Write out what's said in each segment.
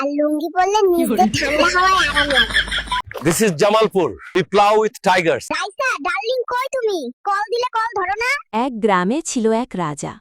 আর লুঙ্গি পরলে নিজে ঠান্ডা হাওয়ায় আরাম লাগে। This is Jamalpur. We plow with tigers. Raisa darling কই তুমি? কল দিলে কল ধরো না। এক গ্রামে ছিল এক রাজা।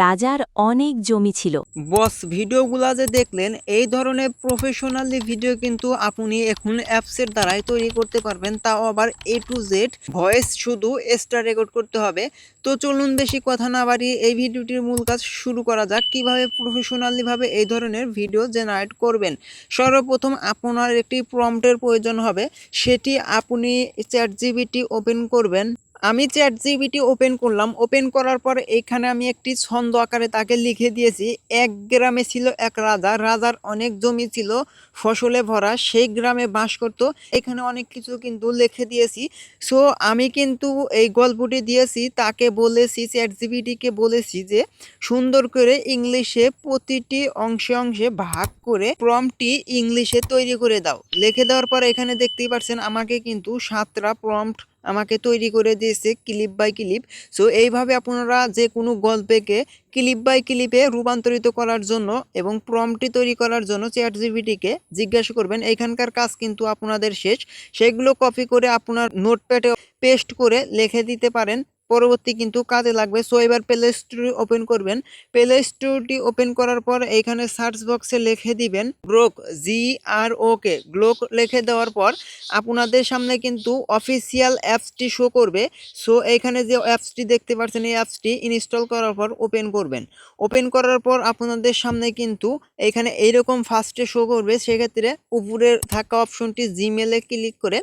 রাজার অনেক জমি ছিল। বস, ভিডিওগুলা যে দেখলেন, এই ধরনের প্রফেশনালি ভিডিও কিন্তু আপনি এখন অ্যাপসের দ্বারাই তৈরি করতে পারবেন। তাও আবার এ টু জেড ভয়েস শুধু এক্সট্রা রেকর্ড করতে হবে। তো চলুন বেশি কথা না বাড়িয়ে এই ভিডিওটির মূল কাজ শুরু করা যাক। কীভাবে প্রফেশনালি ভাবে এই ধরনের ভিডিও জেনারেট করবেন? সর্বপ্রথম আপনার একটি প্রম্পটের প্রয়োজন হবে। সেটি আপনি চ্যাট জিবিটি ওপেন করবেন। আমি চ্যাট জিবিটি ওপেন করলাম। ওপেন করার পর এখানে আমি একটি ছন্দ আকারে তাকে লিখে দিয়েছি। এক গ্রামে ছিল এক রাজা। রাজার অনেক জমি ছিল, ফসলে ভরা। সেই গ্রামে বাস করত। এখানে অনেক কিছু কিন্তু লিখে দিয়েছি। সো, আমি কিন্তু এই গল্পটি দিয়েছি, তাকে বলেছি চ্যাট জিবিটিকে বলেছি যে, সুন্দর করে ইংলিশে প্রতিটি অংশে অংশে ভাগ করে প্রম্পটি ইংলিশে তৈরি করে দাও। লিখে দেওয়ার পর এখানে দেখতেই পাচ্ছেন আমাকে কিন্তু সাতটা প্রম্পট আমাকে তৈরি করে দিয়েছে ক্লিপ বাই ক্লিপ। সো এইভাবে আপনারা যে কোনো গল্পেকে ক্লিপ বাই ক্লিপে রূপান্তরিত করার জন্য এবং প্রমটি তৈরি করার জন্য চ্যাট জিবিটিকে জিজ্ঞাসা করবেন এখানকার কাজ কিন্তু আপনাদের শেষ। সেগুলো কপি করে আপনার নোটপ্যাডে পেস্ট করে লিখে দিতে পারেন। পরবর্তী কিন্তু কাজে লাগবে। সো এবার প্লে স্টোর ওপেন করবেন। প্লে স্টোরটি ওপেন করার পর এইখানে সার্চ বক্সে লিখে দিবেন গ্লোক জি আর ওকে গ্লোক লিখে দেওয়ার পর আপনাদের সামনে কিন্তু অফিসিয়াল অ্যাপসটি শো করবে। সো এখানে যে অ্যাপসটি দেখতে পাচ্ছেন, এই অ্যাপসটি ইনস্টল করার পর ওপেন করবেন। ওপেন করার পর আপনাদের সামনে কিন্তু এখানে এইরকম ফার্স্টে শো করবে। সেক্ষেত্রে উপরে থাকা অপশনটি জিমেলে ক্লিক করে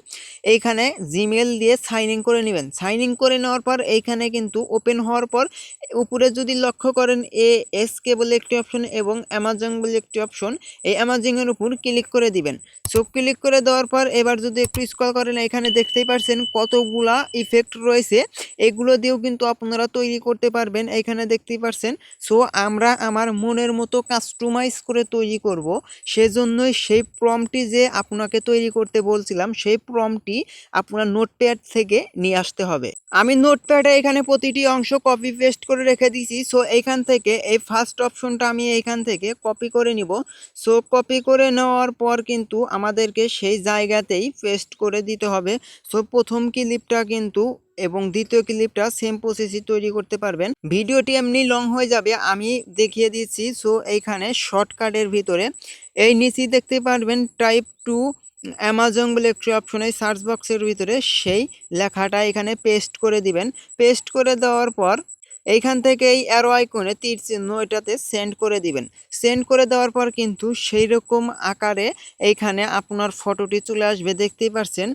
এইখানে জিমেল দিয়ে সাইন ইন করে নেবেন। সাইন ইন করে নেওয়ার পর এইখানে কিন্তু ওপেন হওয়ার পর, উপরে যদি লক্ষ্য করেন, এ এস কে বলে একটি অপশন এবং অ্যামাজন বলে একটি অপশন এই অ্যামাজনের উপর ক্লিক করে দিবেন। সো ক্লিক করে দেওয়ার পর এবার যদি একটু স্ক্রল করেন, এখানে দেখতেই পারছেন কতগুলা ইফেক্ট রয়েছে। এগুলো দিয়েও কিন্তু আপনারা তৈরি করতে পারবেন। এখানে দেখতেই পারছেন সো আমরা আমার মনের মতো কাস্টমাইজ করে তৈরি করব। সেজন্যই সেই প্রমটি যে আপনাকে তৈরি করতে বলছিলাম, সেই প্রমটি আপনার নোটপ্যাড থেকে নিয়ে আসতে হবে। আমি নোটপ্যাডে এখানে প্রতিটি অংশ কপি পেস্ট করে রেখে দিছি সো এইখান থেকে, এই ফার্স্ট অপশনটা আমি এইখান থেকে কপি করে নিব। সো কপি করে নেওয়ার পর কিন্তু আমাদেরকে সেই জায়গাতেই পেস্ট করে দিতে হবে। সো প্রথম ক্লিপটা কিন্তু এবং দ্বিতীয় ক্লিপটা সেম প্রসেসই তৈরি করতে পারবেন। ভিডিওটি এমনি লং হয়ে যাবে, আমি দেখিয়ে দিচ্ছি। সো এইখানে শর্টকাটের ভিতরে এই নিচেই দেখতে পারবেন টাইপ টু অ্যামাজন বলে একটি অপশন এই সার্চ বক্সের ভিতরে সেই লেখাটা এখানে পেস্ট করে দিবেন। পেস্ট করে দেওয়ার পর এইখান থেকে এই অ্যারো আইকনে তীর চিহ্ন এটাতে সেন্ড করে দিবেন। সেন্ড করে দেওয়ার পর কিন্তু সেই রকম আকারে এইখানে আপনার ফটোটি চলে আসবে। দেখতেই পারছেন?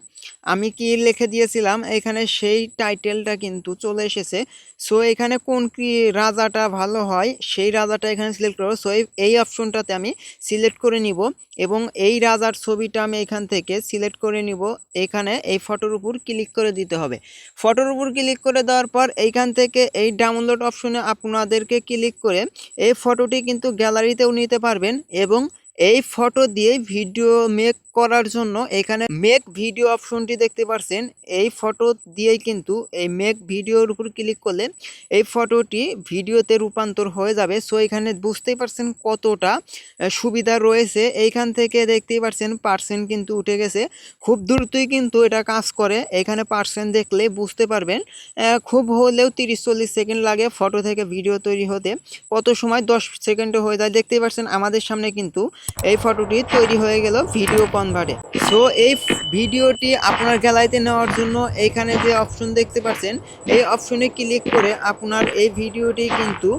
আমি কি লিখে দিয়েছিলাম? এখানে সেই টাইটেলটা কিন্তু চলে এসেছে। সো এখানে কোন কি রাজাটা ভালো হয়, সেই রাজাটা এখানে সিলেক্ট করব। সো এই অপশনটাতে আমি সিলেক্ট করে নিব এবং এই রাজার ছবিটা আমি এখান থেকে সিলেক্ট করে নিব। এখানে এই ফটোর উপর ক্লিক করে দিতে হবে। ফটোর উপর ক্লিক করে দেওয়ার পর এইখান থেকে এই ডাউনলোড অপশনে আপনাদেরকে ক্লিক করে এই ফটোটি কিন্তু গ্যালারিতেও নিতে পারবেন এবং এই ফটো দিয়ে ভিডিও মেক করার জন্য এখানে মেক ভিডিও অপশনটি দেখতে পাচ্ছেন এই ফটো দিয়েই কিন্তু এই মেক ভিডিওর উপর ক্লিক করলে এই ফটোটি ভিডিওতে রূপান্তর হয়ে যাবে। সো এখানে বুঝতেই পারছেন কতটা সুবিধা রয়েছে। এইখান থেকে দেখতেই পারছেন পার্সেন্ট কিন্তু উঠে গেছে। খুব দ্রুতই কিন্তু এটা কাজ করে। এখানে পার্সেন্ট দেখলে বুঝতে পারবেন খুব হলেও তিরিশ চল্লিশ সেকেন্ড লাগে ফটো থেকে ভিডিও তৈরি হতে। কত সময়? দশ সেকেন্ডে হয়ে যায়। দেখতেই পাচ্ছেন আমাদের সামনে কিন্তু এই ফটোটি তৈরি হয়ে গেল ভিডিও কনভার্টে। সো এই ভিডিওটি আপনার গ্যালারিতে নেওয়ার জন্য এইখানে যে অপশন দেখতে পাচ্ছেন, এই অপশনে ক্লিক করে আপনার এই ভিডিওটি কিন্তু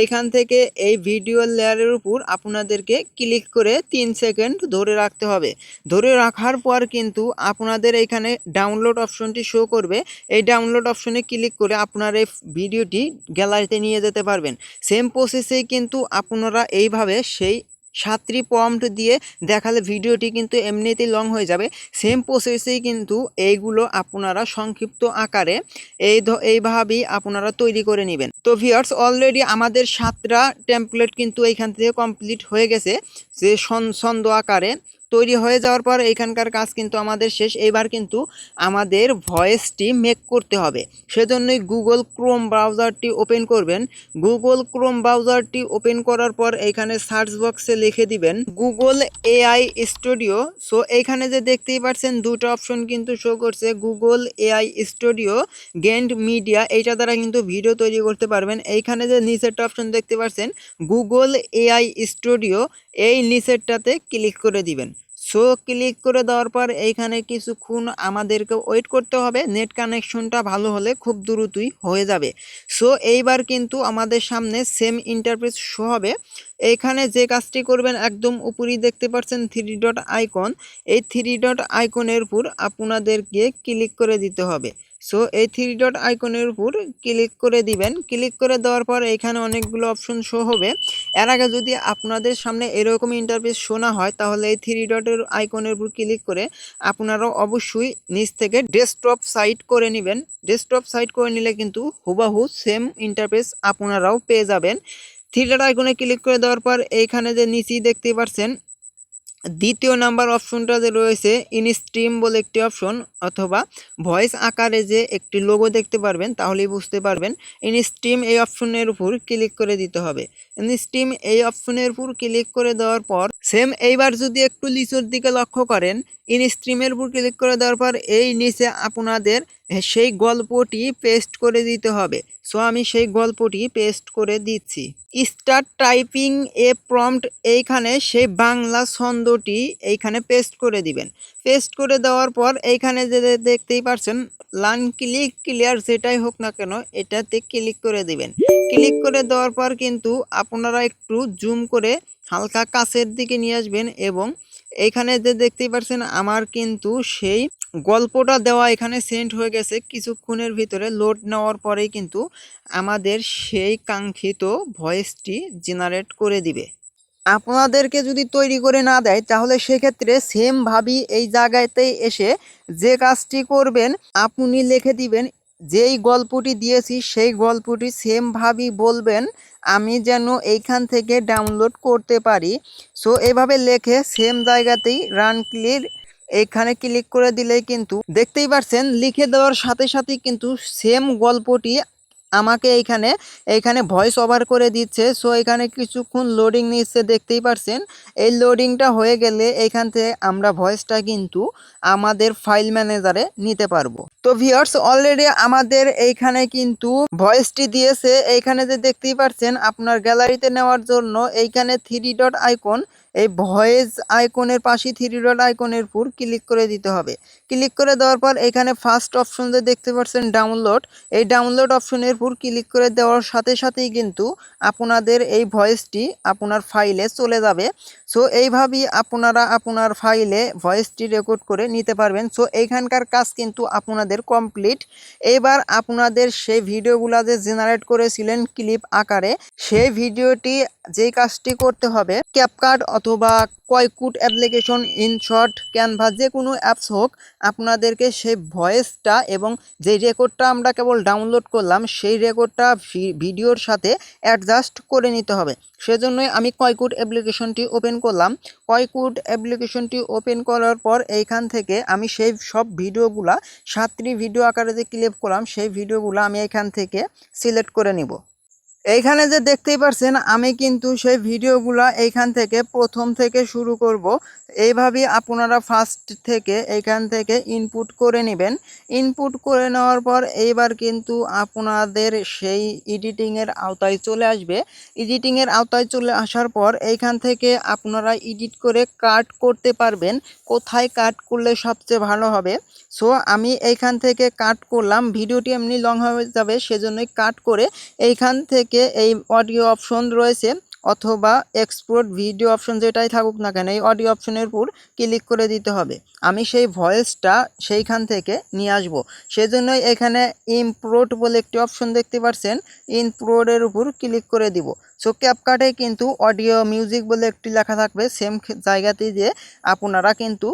এইখান থেকে এই ভিডিও লেয়ারের উপর আপনাদেরকে ক্লিক করে তিন সেকেন্ড ধরে রাখতে হবে। ধরে রাখার পর কিন্তু আপনাদের এইখানে ডাউনলোড অপশনটি শো করবে। এই ডাউনলোড অপশনে ক্লিক করে আপনার এই ভিডিওটি গ্যালারিতে নিয়ে যেতে পারবেন। সেম প্রসেসেই কিন্তু আপনারা এইভাবে সেই সাতটি প্রম্পট দিয়ে দেখালে ভিডিওটি কিন্তু এমনিতেই লং হয়ে যাবে। সেম প্রসেসেই কিন্তু এইগুলো আপনারা সংক্ষিপ্ত আকারে এই এইভাবেই আপনারা তৈরি করে নেবেন। তো ভিউয়ার্স অলরেডি আমাদের সাতটা টেম্পলেট কিন্তু এইখান থেকে কমপ্লিট হয়ে গেছে। যে ছন- ছন্দ আকারে তৈরি হয়ে যাওয়ার পর এইখানকার কাজ কিন্তু আমাদের শেষ। এবার কিন্তু আমাদের ভয়েসটি মেক করতে হবে। সেজন্যই গুগল ক্রোম ব্রাউজারটি ওপেন করবেন। গুগল ক্রোম ব্রাউজারটি ওপেন করার পর এইখানে সার্চ বক্সে লিখে দিবেন গুগল এআই স্টুডিও সো এইখানে যে দেখতেই পাচ্ছেন দুটো অপশন কিন্তু শো করছে। গুগল এআই স্টুডিও গেন্ড মিডিয়া এইটা দ্বারা কিন্তু ভিডিও তৈরি করতে পারবেন। এইখানে যে নিচেরটা অপশন দেখতে পাচ্ছেন গুগল এআই স্টুডিও এই নিচেরটাতে ক্লিক করে দিবেন। সো ক্লিক করে দেওয়ার পর এইখানে কিছুক্ষণ আমাদেরকে ওয়েট করতে হবে। নেট কানেকশনটা ভালো হলে খুব দ্রুতই হয়ে যাবে। সো এইবার কিন্তু আমাদের সামনে সেম ইন্টারফেস শো হবে। এইখানে যে কাজটি করবেন, একদম উপরেই দেখতে পাচ্ছেন থ্রি ডট আইকন এই থ্রি ডট আইকনের উপর আপনাদেরকে ক্লিক করে দিতে হবে। সো এই থ্রি ডট আইকনের উপর ক্লিক করে দিবেন। ক্লিক করে দেওয়ার পর এখানে অনেকগুলো অপশন শো হবে। এর আগে যদি আপনাদের সামনে এরকম ইন্টারফেস শোনা হয়, তাহলে এই থ্রি ডটের আইকনের উপর ক্লিক করে আপনারাও অবশ্যই নিচ থেকে ডেস্কটপ সাইট করে নেবেন। ডেস্কটপ সাইট করে নিলে কিন্তু হুবাহু সেম ইন্টারফেস আপনারাও পেয়ে যাবেন। থ্রি ডট আইকনে ক্লিক করে দেওয়ার পর এইখানে যে নিচেই দেখতে পাচ্ছেন দ্বিতীয় নাম্বার অপশনটা যে রয়েছে ইনস্ট্রিম বলে একটি অপশন অথবা ভয়েস আকারে যে একটি লোগো দেখতে পারবেন, তাহলেই বুঝতে পারবেন ইনস্ট্রিম এই অপশনের উপর ক্লিক করে দিতে হবে। ইনস্ট্রিম এই অপশনের উপর ক্লিক করে দেওয়ার পর সেম এইবার যদি একটু লিচুর দিকে লক্ষ্য করেন ইনস্ট্রিমের উপর ক্লিক করে দেওয়ার পর এই নিচে আপনাদের সেই গল্পটি পেস্ট করে দিতে হবে। সো আমি সেই গল্পটি পেস্ট করে দিচ্ছি। স্টার টাইপিং এ প্রম্পট এইখানে সেই বাংলা ছন্দটি এইখানে পেস্ট করে দিবেন। পেস্ট করে দেওয়ার পর এইখানে যে যে দেখতেই পারছেন, লান ক্লিক ক্লিয়ার যেটাই হোক না কেন, এটাতে ক্লিক করে দিবেন। ক্লিক করে দেওয়ার পর কিন্তু আপনারা একটু জুম করে হালকা কাছের দিকে নিয়ে আসবেন এবং এইখানে যে দেখতেই পারছেন, আমার কিন্তু সেই গল্পটা দেওয়া এখানে সেন্ড হয়ে গেছে। কিছুক্ষণের ভিতরে লোড নেওয়ার পরেই কিন্তু আমাদের সেই কাঙ্ক্ষিত ভয়েসটি জেনারেট করে দিবে। আপনাদেরকে যদি তৈরি করে না দেয়, তাহলে সেক্ষেত্রে সেমভাবেই এই জায়গাতেই এসে যে কাজটি করবেন, আপনি লিখে দিবেন, যেই গল্পটি দিয়েছি, সেই গল্পটি সেমভাবেই বলবেন, আমি যেন এইখান থেকে ডাউনলোড করতে পারি। সো এভাবে লেখে সেম জায়গাতেই রান ক্লিয়ার এখানে ক্লিক করে দিলে কিন্তু দেখতেই পারছেন, লিখে দেওয়ার সাথে সাথে কিন্তু সেম গল্পটি আমাকে এইখানে এইখানে ভয়েস ওভার করে দিচ্ছে। সো এখানে কিছুক্ষণ লোডিং নিচ্ছে, দেখতেই পারছেন। এই লোডিংটা হয়ে গেলে এইখান থেকে আমরা ভয়েসটা কিন্তু আমাদের ফাইল ম্যানেজারে নিতে পারব। তো ভিউয়ার্স অলরেডি আমাদের এইখানে কিন্তু ভয়েসটি দিয়েছে। এইখানে যে দেখতেই পারছেন, আপনার গ্যালারিতে নেওয়ার জন্য এইখানে থ্রি ডট আইকন এই ভয়েস আইকনের পাশে থ্রি ডট আইকনের উপর ক্লিক করে দিতে হবে। ক্লিক করে দেওয়ার পর এখানে ফার্স্ট অপশন যে দেখতে পাচ্ছেন ডাউনলোড এই ডাউনলোড অপশনের উপর ক্লিক করে দেওয়ার সাথে সাথেই কিন্তু আপনাদের এই ভয়েসটি আপনার ফাইলে চলে যাবে। সো এইভাবেই আপনারা আপনার ফাইলে ভয়েসটি রেকর্ড করে নিতে পারবেন। সো এইখানকার কাজ কিন্তু আপনাদের কমপ্লিট এবার আপনাদের সেই ভিডিওগুলো যে জেনারেট করেছিলেন ক্লিপ আকারে, সেই ভিডিওটি যেই কাজটি করতে হবে ক্যাপকাট অথবা কয়কুট অ্যাপ্লিকেশন ইনশর্ট ক্যানভা যে কোনো অ্যাপস হোক, আপনাদেরকে সেই ভয়েসটা এবং যেই রেকর্ডটা আমরা কেবল ডাউনলোড করলাম, সেই রেকর্ডটা ভিডিওর সাথে অ্যাডজাস্ট করে নিতে হবে। সেজন্যই আমি কয়কুট অ্যাপ্লিকেশনটি ওপেন করলাম। কয়কুট অ্যাপ্লিকেশনটি ওপেন করার পর এইখান থেকে আমি সেই সব ভিডিওগুলা সাতটি ভিডিও আকারে যে ক্লিপ করলাম সেই ভিডিওগুলো আমি এখান থেকে সিলেক্ট করে নিব। এইখানে যে দেখতেই পারছেন, আমি কিন্তু সেই ভিডিওগুলো এইখান থেকে প্রথম থেকে শুরু করব। এইভাবেই আপনারা ফার্স্ট থেকে এইখান থেকে ইনপুট করে নেবেন। ইনপুট করে নেওয়ার পর এইবার কিন্তু আপনাদের সেই এডিটিংয়ের আওতায় চলে আসবে। এডিটিংয়ের আওতায় চলে আসার পর এইখান থেকে আপনারা এডিট করে কাট করতে পারবেন। কোথায় কাট করলে সবচেয়ে ভালো হবে? সো আমি এইখান থেকে কাট করলাম। ভিডিওটি এমনি লং হয়ে যাবে, সেজন্যই কাট করে এইখান থেকে এই অডিও অপশন রয়েছে অথবা এক্সপোর্ট ভিডিও অপশন যেটাই থাকুক না কেন, এই অডিও অপশনের উপর ক্লিক করে দিতে হবে। আমি সেই ভয়েসটা সেইখান থেকে নিয়ে আসব। সেজন্যই এখানে ইমপ্রোড বলে একটি অপশন দেখতে পাচ্ছেন ইনপ্রোডের উপর ক্লিক করে দিব। সো ক্যাপকাটে কিন্তু অডিও মিউজিক বলে একটি লেখা থাকবে সেম জায়গাতেই যে আপনারা কিন্তু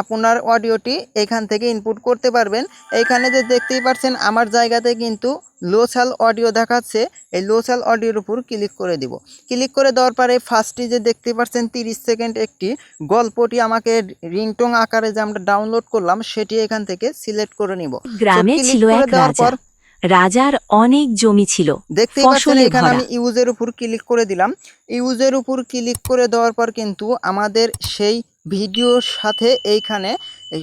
আপনার অডিওটি এখান থেকে ইনপুট করতে পারবেন। এখানে যে দেখতেই পাচ্ছেন আমার জায়গাতে কিন্তু লোসাল অডিও দেখাচ্ছে। এই লোসাল অডিওর উপর ক্লিক করে দিব। ক্লিক করে দেওয়ার পরে ফার্স্টে যে দেখতে পাচ্ছেন তিরিশ সেকেন্ড একটি গল্পটি আমাকে রিংটং আকারে যে আমরা ডাউনলোড করলাম সেটি এখান থেকে সিলেক্ট করে নিব। গ্রামে ছিল এক রাজা। রাজার অনেক জমি ছিল দেখতেই পাচ্ছেন এখানে আমি ইউজের উপর ক্লিক করে দিলাম। ইউজের উপর ক্লিক করে দেওয়ার পর কিন্তু আমাদের সেই ভিডিওর সাথে এইখানে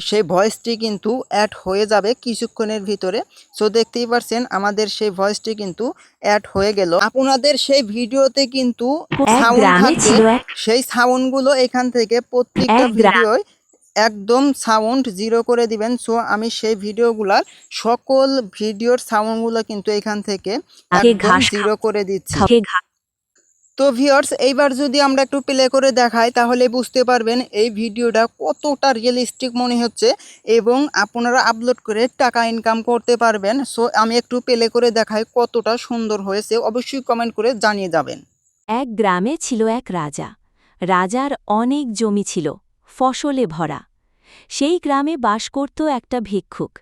সেই ভয়েসটি কিন্তু অ্যাড হয়ে যাবে কিছুক্ষণের ভিতরে। সো দেখতেই পারছেন আমাদের সেই ভয়েসটি কিন্তু অ্যাড হয়ে গেল। আপনাদের সেই ভিডিওতে কিন্তু সাউন্ড সেই সাউন্ডগুলো এখান থেকে প্রত্যেকটা ভিডিওয় একদম সাউন্ড জিরো করে দিবেন। সো আমি সেই ভিডিওগুলার সকল ভিডিওর সাউন্ডগুলো কিন্তু এখান থেকে জিরো করে দিচ্ছি। তো ভিউয়ার্স এইবার যদি আমরা একটু প্লে করে দেখাই, তাহলে বুঝতে পারবেন এই ভিডিওটা কতটা রিয়েলিস্টিক মনে হচ্ছে এবং আপনারা আপলোড করে টাকা ইনকাম করতে পারবেন। সো আমি একটু প্লে করে দেখাই কতটা সুন্দর হয়েছে। অবশ্যই কমেন্ট করে জানিয়ে যাবেন। এক গ্রামে ছিল এক রাজা। রাজার অনেক জমি ছিল, ফসলে ভরা। সেই গ্রামে বাস করত একটা ভিক্ষুক।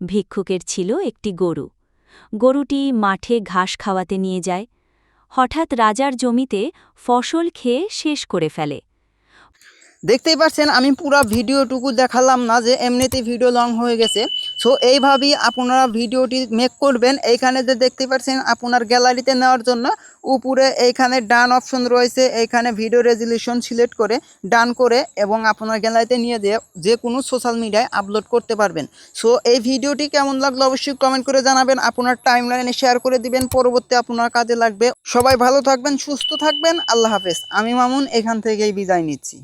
ভিক্ষুকের ছিল একটি গরু। গরুটি মাঠে ঘাস খাওয়াতে নিয়ে যায় হঠাৎ রাজার জমিতে ফসল খেয়ে শেষ করে ফেলে। দেখতেই পাচ্ছেন, আমি পুরো ভিডিওটুকু দেখালাম না যে এমনিতে ভিডিও লং হয়ে গেছে। সো এইভাবেই আপনারা ভিডিওটি মেক করবেন। এইখানে যে দেখতে পাচ্ছেন আপনার গ্যালারিতে নেওয়ার জন্য উপরে এইখানে ডান অপশন রয়েছে। এইখানে ভিডিও রেজলিউশন সিলেক্ট করে, ডান করে এবং আপনার গ্যালারিতে নিয়ে দিয়ে যে কোনো সোশ্যাল মিডিয়ায় আপলোড করতে পারবেন। সো এই ভিডিওটি কেমন লাগল অবশ্যই কমেন্ট করে জানাবেন। আপনার টাইম লাইনে শেয়ার করে দিবেন। পরবর্তী আপনার কাজে লাগবে। সবাই ভালো থাকবেন, সুস্থ থাকবেন। আল্লাহ হাফেজ। আমি মামুন, এখান থেকেই বিদায় নিচ্ছি।